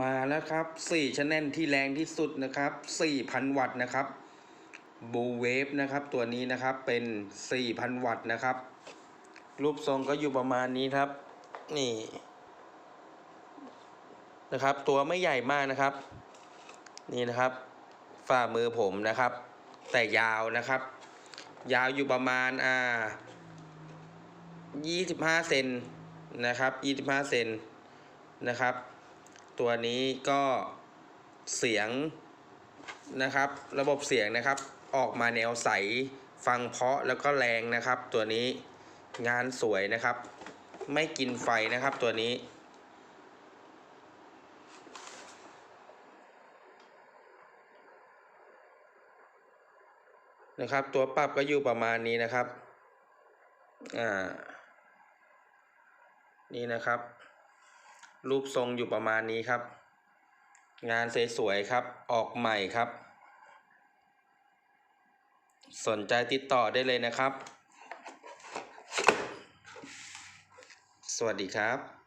มาแล้วครับ4ชแนลที่แรงที่สุดนะครับ 4,000 วัตต์นะครับบูเวฟนะครับ ตัวนี้นะครับเป็น 4,000 วัตต์นะครับ รูปทรงก็อยู่ประมาณนี้ครับ นี่นะครับ ตัวไม่ใหญ่มากนะครับ นี่นะครับ ฝ่ามือผมนะครับ แต่ยาวนะครับ ยาวอยู่ประมาณอ่า25เซนนะครับ25เซนนะครับ ตัวนี้ก็เสียงนะครับ ระบบเสียงนะครับ ออกมาแนวใส ฟังเพาะแล้วก็แรงนะครับ ตัวนี้งานสวยนะครับ ไม่กินไฟนะครับตัวนี้นะครับ ตัวปรับก็อยู่ประมาณนี้นะครับ อ่า นี่นะครับ รูปทรงอยู่ประมาณนี้ครับ งานสวยๆครับ ออกใหม่ครับ สนใจติดต่อได้เลยนะครับ สวัสดีครับ